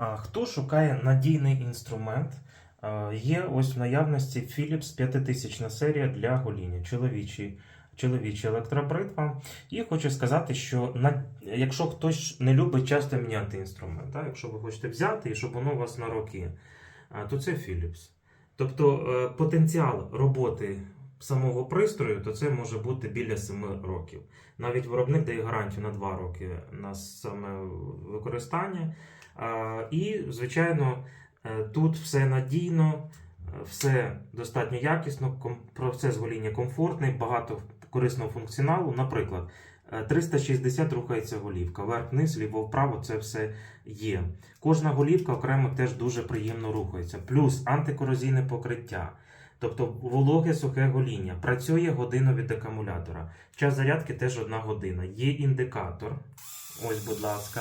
Хто шукає надійний інструмент? Є ось в наявності Philips 5000 серія для гоління, чоловічий, чоловіча електробритва. І хочу сказати, що на, якщо хтось не любить часто міняти інструмент, так? якщо ви хочете взяти і щоб воно у вас на роки, то це Philips. Тобто е, потенціал роботи самого пристрою, то це може бути біля 7 років. Навіть виробник дає гарантію на 2 роки на саме використання. І, звичайно, е, тут все надійно, е, все достатньо якісно, процес гоління комфортний, багато корисного функціоналу. Наприклад, е, 360 рухається голівка, вверх-вниз, ліво-вправо це все є. Кожна голівка окремо теж дуже приємно рухається. Плюс антикорозійне покриття. Тобто вологе сухе гоління. Працює годину від акумулятора. Час зарядки теж одна година. Є індикатор. Ось, будь ласка.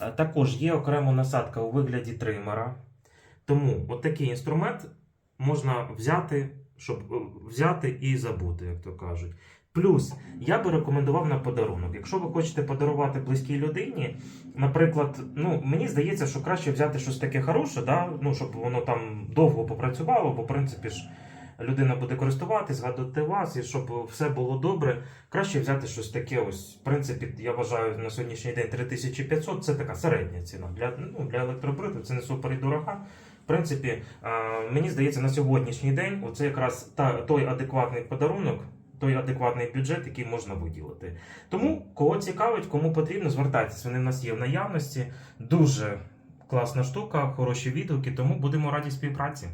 Е, Також є окрема насадка у вигляді тримера. Тому от інструмент можна взяти, щоб е, взяти і забути, як то кажуть. Плюс я би рекомендував на подарунок. Якщо ви хочете подарувати близькій людині, наприклад, ну мені здається, що краще взяти щось таке хороше, да? ну, щоб воно там довго попрацювало, бо в принципі ж людина буде користуватись, згадувати вас, і щоб все було добре. Краще взяти щось таке. Ось, в принципі, я вважаю на сьогоднішній день 3500 це така середня ціна. Для, ну, для електробритви це не супер і дорога. Принципі, мені здається, на сьогоднішній день оце якраз та, той адекватний подарунок, той адекватний бюджет, який можна виділити. Тому, кого цікавить, кому потрібно, звертайтеся. Вони в нас є в наявності. Дуже класна штука, хороші відгуки, тому будемо раді співпраці.